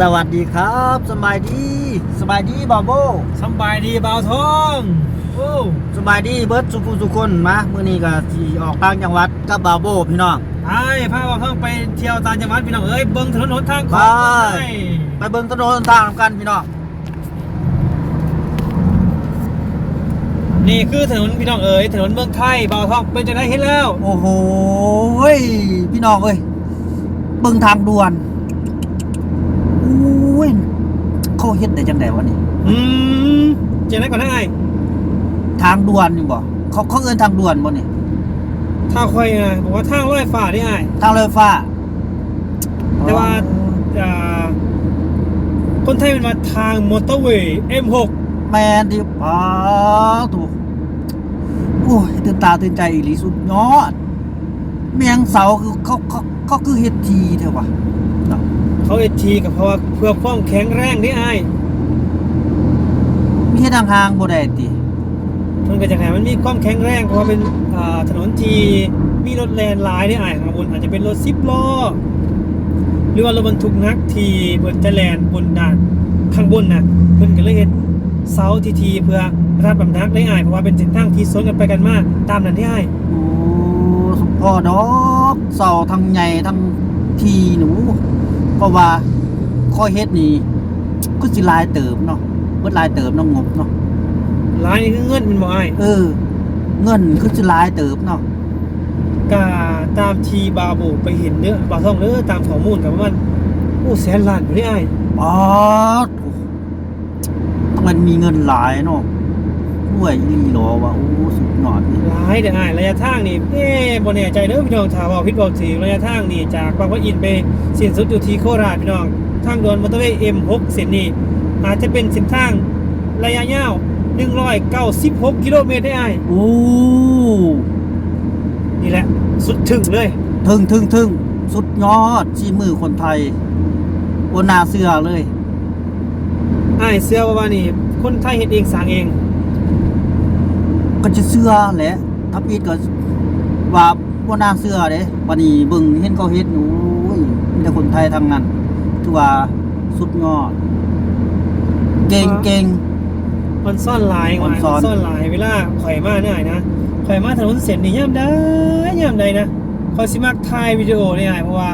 สวัสดีครับสบายดีสบายดีบาโบสำบายดีบ่าวทองโอ้สบายดีเบิร์ดสุขุสุคนมาเมื่อนี้ก็ที่ออกต่างจังหวัดกับบาโบพี่น้องไอ้พาบ่าวทองไปเที่ยวต่างจังหวัดพี่น้องเอ้ยเบิ่งถนนหนทางขไปองไทยไปเบิ่งถนนทางนำกันพี่น้องนี่คือถนนพี่น้องเอ้ยถนนเมืองไทยบ่าวทองเป็นจังไดเห็นแล้วโอ้โหเฮ้ยพี่น้องเอ้ยเบิ่งทางด่วนอุ้ย เฮ็ดได้จังไดวะนี่อืมจังไดก่อนนะไอ้ทางด่วนนี่บ่เขาเขาเอิ้นทางด่วนบ่นี่ถ้าค่อยนะบอกว่าทางลอยฟ้านี่ไอ้ทางรถไฟฟ้า แต่ว่าอ่าคนไทยเป็นมาทางมอเตอร์เวย์ M6 แมนที่ป้าถูกโอ้ยตื่นตาตื่นใจอีหลีสุดยอด เมียงเสาคือเขาเขาเขาคือเฮ็ดทีเถอะวะ เนาะเขาเอทีกับเพราะว่าเพื่อความแข็งแรงนี่ไอ้มีเฮ็ดห่างๆบ่ได้ติเพิ่นก็จะให้มันมีความแข็งแรงเพราะว่าเป็นอ่าถนนที่มีรถแลนหลายนี่ไอ้ข้างบนอาจจะเป็นรถ10ล้อหรือว่ารถบรรทุกหนักที่เพิ่นจะแลนบนด่านข้างบนน่ะเพิ่นก็เลยเฮ็ดเสาทีทีเพื่อรับน้ำหนักได้อ้ายเพราะว่าเป็นเส้นทางที่สวนกันไปกันมาตามนั้นที่อ้าย โอ้สุพ่อดอกเสาทั้งใหญ่ทั้งทีหนู เพราะว่าข้อยเฮ็ดนี่ก็สิหลายเติมเนาะเบิดหลายเติมเนาะงบเนาะหลายนี่คือเงินมันบ่อ้ายเออ เงินคือสิหลายเติมเนาะก็ตามที่บาโบไปเห็นเด้อบาท่องเด้อตามข้อมูลก็ประมาณโอ้แสนล้านอยู่นี่อ้ายป๊าดโอ้มันมีเงินหลายเนาะด้วยอีหลีหรอวะโอ้สุ ดยอดนี่หลายเด้ออ้ายระยะทางนี่เอ๊ะบ่แน่ใจเด้อพี่น้องถ้าเว้าผิดเว้าถูกระยะทางนี่จากบางปะอินไปสิ้นสุดอยู่ที่โคราชพี่น้อง ทางด่วนมอเตอร์เวย์ M6 เส้นนี้อาจจะเป็นเส้นทางระยะยาว196กิโลเมตรได้อ้ายโอ้นี่แหละ สุดถึงเลยถึงถึงถึงสุดยอดชีมือคนไทยโอนาเสือเลยอ้ายเสื้อว่าว่านี่คนไทยเฮ็ดเองสร้างเอง ก็จะเสือแหละ ทับอีทก็ว่าโอนาเสือเด้วันนี้เบิ่งเห็นเขาเฮ็ดโอ้ยมีแต่คนไทยทั้งนั้นถือว่าสุดยอดเก่งเก่งมันซ่อนหลายว่ะมันซ่อนซ่อนหลายเวลาข่อยมาเนี่ยนะข่อยมาถนนเส้นนี่ย่ำได้ย่ำใดนะข่อยสิมักถ่ายวิดีโอเนี่ยเพราะว่า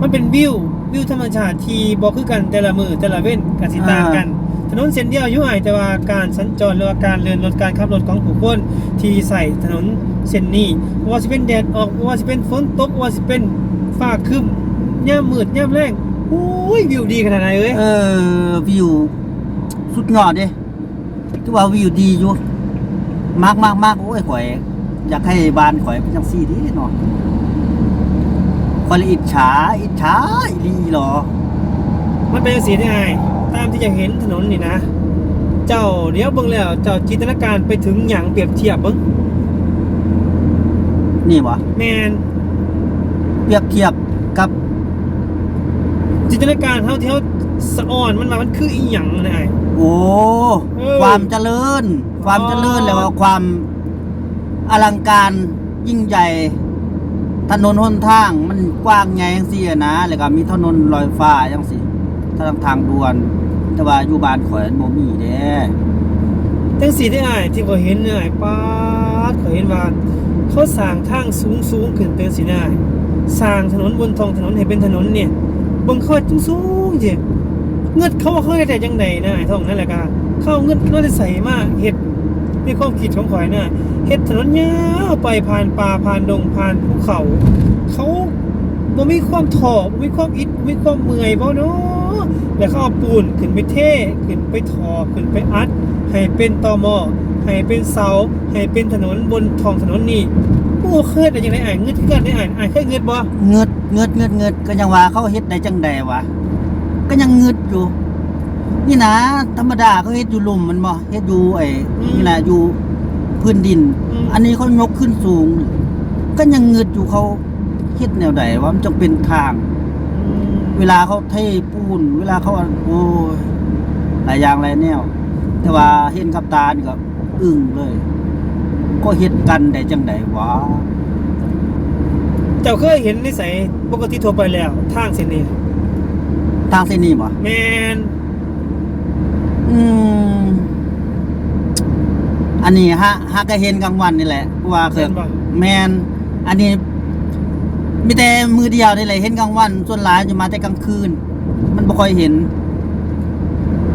มันเป็นวิววิวธรรมชาติที่บ่คือกันแต่ละมือแต่ละเว้นกันสิต่างกัน ถนนเส้นเดียวอยู่ไอ้แต่ว่าการสัญจรหรือว่าการเดินรถการขับรถของผู้คนที่ใส่ถนนเส้นนี้บ่ว่าสิเป็นแดดออกบ่ว่าสิเป็นฝนตกบ่ว่าสิเป็นฟ้าครึ้มย่ามมืดย่ามแรงโอ้ยวิวดีขนาดไหนเอ้ยเออวิวสุดยอดเด้ถือว่าวิวดีอยู่มากมากมากโอ้ยข่อย อยากให้บ้านข่อยเป็นจังซี่เดิเนาะข่อยเลยอิจฉาอิจฉาอีหลีหรอ มันเป็นสีได้ไง ตามที่จะเห็นถนนนี่นะ เจ้าเดี๋ยวเบิ่งแล้ว เจ้าจินตนาการไปถึงหยังเปรียบเทียบเบิ่งนี่วะแมนเปรียบเทียบกับ จินตนาการเท่าที่เขาสะอ่อนมันมามันคืออีหยังนะไอ้ โอ้ เออความเจริญ ความเจริญอ๋อ แล้วว่าความอลังการยิ่งใหญ่ ถนนหนทางมันกว้างใหญ่จังซี่อะนะ แล้วก็มีถนนลอยฟ้าจังซี่ ทางทางด่วน แต่ว่าอยู่บ้านข่อยมันบ่มีเด้ทั้งสีได้ไอ้ที่เขาเห็นเนี่ยอ้ป๊าดเขาเห็นว่า เขาสร้างทางสูงสูงขึ้นเป็นสีได้สร้างถนนบนท้องถนนให้เป็นถนนเนี่ยบิ่งเขาสูงสูงๆจิเงิดเขาว่าเขาเฮ็ดได้จังไดนะไอ้ท้องนั่นแหละก็เข้าเงิดน้อยใส่มากเฮ็ดในความคิดของข่อยน่ะเฮ็ดถนนยาวไปผ่านป่าผ่านดงผ่านภูเขา เขาบ่มีความถอบ่มีความอิดมีความเมื่อยบ่เนาะ แล้วเขาเอาปูนขึ้นไปเทขึ้นไปถ่อขึ้นไปอัด ให้เป็นตอมอให้เป็นเสา ให้เป็นถนนบนท้องถนนนี่โอ้เคยได้จังได๋อ่านเงิดคือกันได้อ่านอ่านเคยเงิดบ่เงืดเงืดเงืดเงืดก็ยังว่าเขาเฮ็ดได้จังใดวะก็ยังเงืดอยู่ นี่นะธรรมดาเขาเฮ็ดอยู่หลุมมันบ่เฮ็ดอยู่ไอ้นี่แหละอยู่พื้นดิน อันนี้เขายกขึ้นสูง ก็ยังเงืดอยู่เขาเฮ็ดแนวใดว่ามันจงเป็นทาง เวลาเขาเทปูน เวลาเขาโอ้ยหลายอย่างหลายแนว แต่ว่าเห็นกับตานี่ก็อึ้งเลย ก็เฮ็ดกันได้จังไดวะเจ้าเคยเห็นนิสัยปกติทั่วไปแล้ว ทางเส้นนี้ทางเส้นนี้บ่แมนอืมอันนี้ฮะฮะก็เห็นกลางวันนี่แหละเพราะว่าเคเห็ยนบ่แมนอันนี้ มีแต่มือเดียวนี่แหละเห็นกลางวันส่วนหลายจะมาแต่กลางคืน มันบ่ค่อยเห็น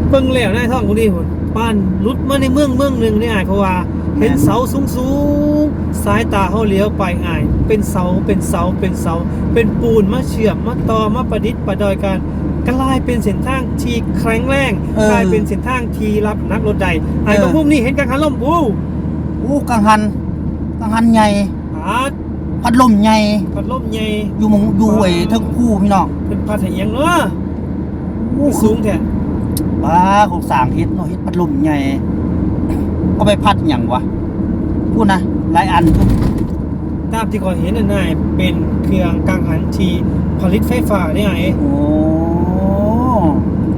เบิ่งแล้วนายท่องกูดีหุ่นป้านลุดมาในเมืองเมืองหนึงนี่อ้ายเขาว่าแม่นเห็นเสาสูงๆสายตาเฮาเลี้ยวไปอ้าย เป็นเสาเป็นเสาเป็นเสา เป็นปูนมาเชื่อมมาต่อมาประดิษฐ์ประดอยกันกลายเป็นเส้นทางที่แข็งแรงเออกลายเป็นเส้นทางที่รับนักรถใดไอ้เออบางมุมนี่เห็นกังหันลมโอ้โอ้กังหันกังหันใหญ่อาด พัดลมใหญ่พัดลมใหญ่อยู่หมองอยู่ไอ้เทั้งคู่พี่น้องเป็นพัดให้เอียงเนาะโอ้สูงแท้บ้าของสร้างเฮ็ดเนาะเฮ็ดพัดลมใหญ่ก็ไปพัดหยังวะพูดนะหลายอันพูดตามที่ก่อนเห็นน่ะนายเป็นเครื่องกังหันที่ผลิตไฟฟ้าได้ไงโอ้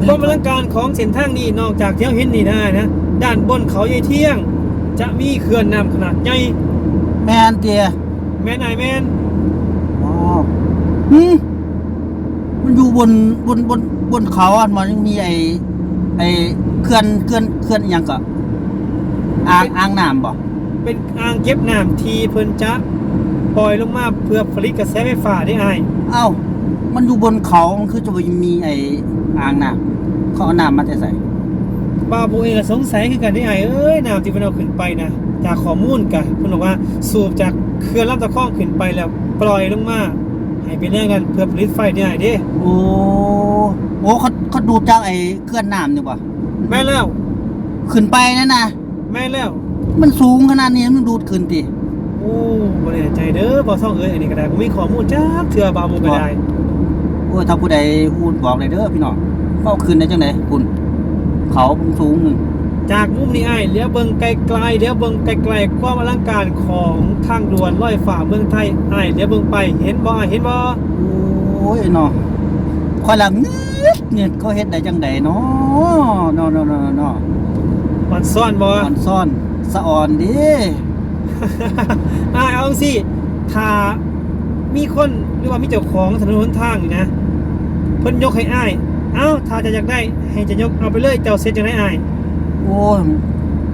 ความอลังการของเส้นทางนี้นอกจากที่เราเห็นนี่ได้นะด้านบนเขาใหญ่เที่ยง จะมีเขื่อนน้ำขนาดใหญ่แมนเตีย แม่นายแม่นอ๋อหืมมันอยู่บนบนบนบนเขาอะมันยังมีไอ้ไอ้เขื่อนเขื่อนเขื่อนอหยังก็อ่างอ่างน้ำบ่เป็นอ่างเก็บน้ำที่เพิ่นจะปล่อยลงมาเพื่อผลิตกระแสไฟฟ้าได้ไอ้ายเอ้า มันอยู่บนเขามันคือจะมีไอ้อ่างน้ำเขาเอาน้ำมาแต่ใส่ บาบูเองก็สงสัยคือกันได้ไอ้ายเอ้ยน้ำที่เพิ่นเอาขึ้นไปนะจากข้อมูลกันเพิ่นบอกว่าสูบจากเขื่อนลำตะคองขึ้นไปแล้วปล่อยลงมาให้เป็นแน่กันเพื่อผลิตไฟได้ไอ้ายเด้โอ้โอ้เขาเขาดูดจากไอ้เขื่อนน้ำนี่บ่แม่นแล้ว ขึ้นไปนั่นนะแม่นแล้ว มันสูงขนาดนี้มันดูดขึ้นติโอ้บ่แน่ใจเด้อบ่ซ่องเอ้ยอันนี้ก็ได้บ่มีข้อมูลจักเทื่อบาบูก็ได้โอ้ยถ้าผู้ใดพูดบอกเลยเด้อพี่น้องเข้าขึ้นได้จังไดคุณ เขาสูงหนึ่งจากมุมนี้ไอ้ายเลี้ยวเบิ่งไกลๆเลี้ยวเบิ่งไกลๆความอลังการของทางด่วนลอยฟ้าเมืองไทยไอ้ายเลี้ยวเบิ่งไปเห็นบ่อ้ายเห็นบ่โอ้ยเนาะคอยละเงืดเนี่ยเขาเฮ็ดได้จังไดเนาะเนาะเนาะเนาะเนาะมันซ่อนบ่อ่อนซ่อนสะอ่อนดิอ้ายเอาสิถ้ามีคนหรือว่ามีเจ้าของถนนหนทางนี่นะเพิ่นยกให้อ้าย เอ้าถ้าจะอยากได้ให้จะยกเอาไปเลยเจ้าเซ็ตจังได๋อ้ายโอ้ย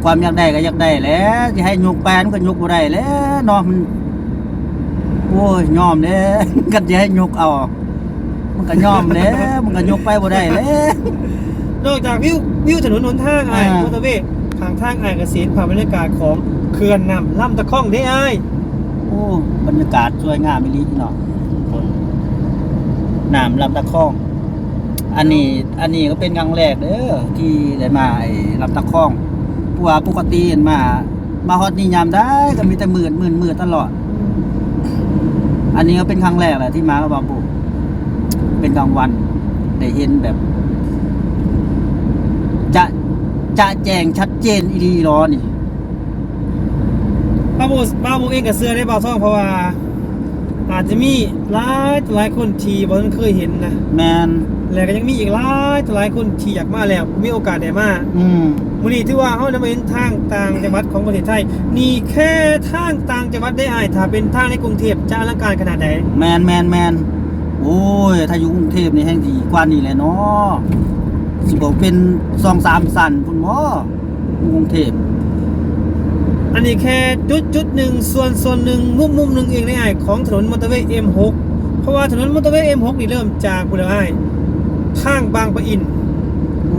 ความอยากได้ก็อยากได้แหล้วจะให้ยกแปนก็ยกบ่ได้แหล้วเนาะมันโอ้ยยอมเด้ ก็จะให้ยกเอา มันก็ยอมแหล้วมันก็ยกไปบ่ได้แหล้ว นอกจากวิววิวถนนหนทางอ้ายอ่าม อเตอร์เวย์ทางทางอ้ายก็สิเห็นภาพบรรยากาศของเขื่อนน้ำลำตะคองเด้อ้ายโอ้บรรยากาศสวยงามอีหลีพี่น้องน้ำลำตะคอง อันนี้อันนี้ก็เป็นครั้งแรกเด้อที่ได้มาไอ้ลำตะคองเพราะว่าปกติเห็นมา มาฮอดนี่ยามได้ก็มีแต่หมื่นหมื่นหมื่นตลอด อันนี้ก็เป็นครั้งแรกแหละที่มากับบาบูเป็นกลางวันได้เห็นแบบ จะจะแจ้งชัดเจนอีดีรอนี่บ้าโบบ้าโบเองกับเสื้อได้บ่าวท่องเพราะว่า อาจจะมีหลายต่อหลายคนที่บ่ทันเคยเห็นนะแมน แล้วก็ยังมีอีกหลายต่อหลายคนที่อยากมาแล้วมีโอกาสได้มาอืมมื้อนี้ถือว่าเฮาได้มาเห็นทางต่างจังหวัดของประเทศไทยนี่แค่ทางต่างจังหวัดได้อ้ายถ้าเป็นทางในกรุงเทพจะอลังการขนาดใดแมนแมนแมนโอ้ยถ้าอยู่กรุงเทพนี่แห่งดีกว่านี่แหละเนาะสิบอกเป็นสองสามสันคุณหมอกรุงเทพอันนี้แค่จุดจุดหนึ่งส่วนส่วนหนึ่งมุมมุมหนึ่งเองได้อ้ายของถนนมอเตอร์เวย์ M6 เพราะว่าถนนมอเตอร์เวย์ M6 นี่เริ่มจากบุรีรัมย์ ทางบางปะอิน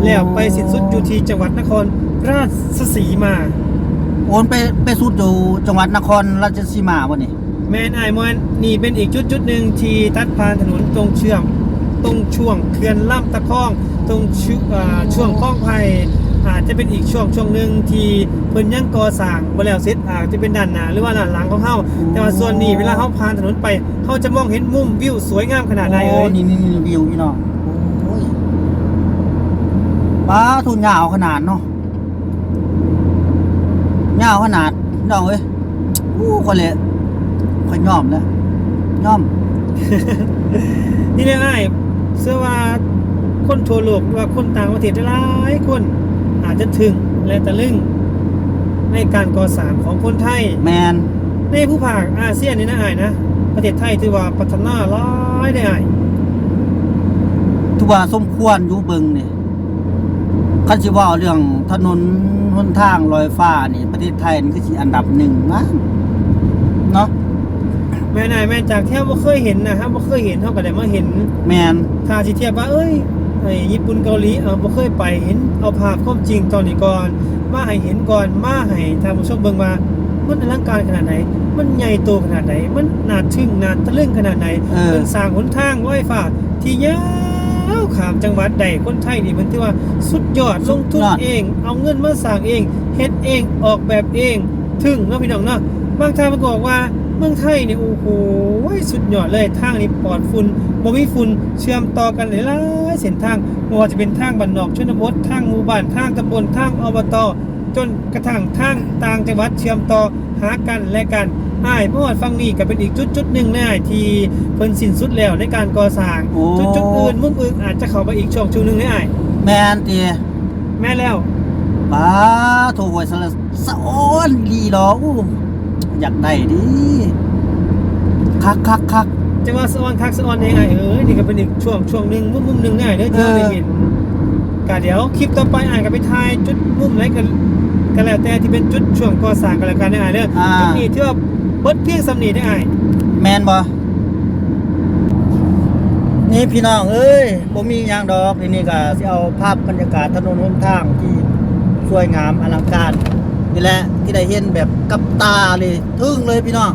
แล้วไปสิ้นสุดอยู่ที่จังหวัดนครราชสีมา โอนไปไปสุดอยู่จังหวัดนครราชสีมาบ่นี่แมนไอมอนนี่เป็นอีกจุดจุดหนึ่งที่ตัดผ่านถนนตรงเชื่อม ตรงช่วงเขื่อนล่ำตะคอง ตรงชุอ่าช่วงคลองไผ่อาจจะเป็นอีกช่วงช่วงหนึ่งที่เพิ่นยังก่อสร้างบ่แล้วเสร็จอาจจะเป็นด้านหน้าหรือว่าด้านหลังของเฮาแต่ว่าส่วนนี้เวลาเฮาผ่านถนนไปเฮาจะมองเห็นมุมวิวสวยงามขนาดใดเอ่ยโนี่นี่นี่วิวพี่น้องโอ้ย ป้าทุนยาวขนาดเนาะยาวขนาดน้องเอ้ยอู้คนเลยค่อยยอมแล้วยอม นี่เลยไอ้เสื้อว่าคนทั่วโลกหรือว่าคนต่างประเทศหลายคนอาจจะถึงและตะลึง ในการก่อสร้างของคนไทย แมนในผู้ภาคอาเซียนนี่นะไอ้ายนะประเทศไทยถือว่าพัฒนาหลายได้ไอ้ายทุถือว่าสมควรอยู่เบิงนี่ คันสิเว่าเรื่องถนนหนทางลอยฟ้านี่ ประเทศไทยนี่คือสิอันดับหนึ่งนะเนาะแม่นายแม่นจากแทบบ่เคยเห็นนะครับบ่เคยเห็นเท่ากับได้มาเห็นแมนถ้าสิเทียบว่า เอ้ยไอ้ญี่ปุ่นเกาหลีเออบ่เคยไปเห็นเอาภาพความจริงตอนนี้ก่อนมาให้เห็นก่อนมาให้ท่านผู้ชมเบิ่งว่ามันอลังการขนาดไหน มันใหญ่โตขนาดไหน มันน่าทึ่งน่าตะลึงขนาดไหนเออเพิ่นสร้างหนทางลอยฟ้าที่ยาว ข้ามจังหวัดใดคนไทยนี่มันถือว่าสุดยอดลงทุนเอง เอาเงินมาสร้างเองเฮ็ดเองออกแบบเอง ถึงเนาะพี่น้องเนาะบางท่านมันก็บอกว่าเมืองไทยนี่โอ้โหสุดยอดเลยทางนี้ปลอดฝุ่นบ่มีฝุ่นเชื่อมต่อกันหลายๆเส้นทางบ่ว่าจะเป็นทางบ้านนอกชนบททางหมู่บ้านทางตำบลทางอบตจนกระทั่งทางต่างจังหวัดเชื่อมต่อหากันและกัน อ้ายเมื่อวานฟังนี่ก็เป็นอีกจุดจุดๆหนึ่งนะอ้ายที่เพิ่นสิ้นสุดแล้วในการก่อสร้างโอ้ จุดจุดๆอื่นมุมอื่นอาจจะเข้าไปอีกช่วงช่วงหนึงได้อ้ายแมนตีแม่แล้วป้าโทรไว้สละสะอ้อนดีดอกอู้อยากได้ดิคักคักคักจังว่าสะออนคักสะออนยังไงเอ้ยนี่ก็เป็นอีกช่วงช่วงหนึ่งมุมมุมหนึ่งง่ายเด้อเธอเออได้เห็นกะเดี๋ยวคลิปต่อไปอ่านกับไปทายจุดมุมไหนกัน กันแล้วแต่ที่เป็นจุดช่วงก่อสร้างกันแล้วกันได้อ่านเด้ออ่าจุดนี้ที่ว่าเบิดเพียงสำนีได้อ่านแมนบ่นี่พี่น้องเอ้ยบ่มีหยังดอกทีนี้ก็สิเอาภาพบรรยากาศถนนหนทางที่สวยงามอลังการนี่แหละที่ได้เห็นแบบกับตาเลยทึ่งเลยพี่น้อง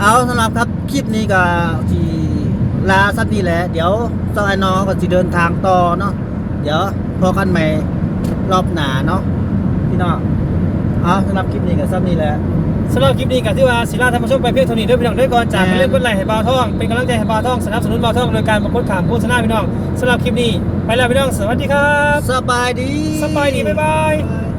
เอาสำหรับครับคลิปนี้ก็ที่ลาสักนี้แหละ เดี๋ยวซอยน้องก็สิเดินทางต่อเนาะเดี๋ยวพอกันใหม่รอบหน้าเนาะ พี่น้องเอาสำหรับคลิปนี้ก็สักนี้แหละสำหรับคลิปนี้กับที่ว่าศิลาธรรมชมไปเพียงเท่านี้ด้วยพี่น้องด้วยก่อนจากแม่เรื่องกดไลค์ให้บาวท่องเป็นกำลังใจให้บาวท่องสนับสนุนบาวท่องโดยการประกวดขามโฆษณาพี่น้องสำหรับคลิปนี้ไปแล้วพี่น้องสวัสดีครับสบายดีสบายดีบ๊ายบาย Bye.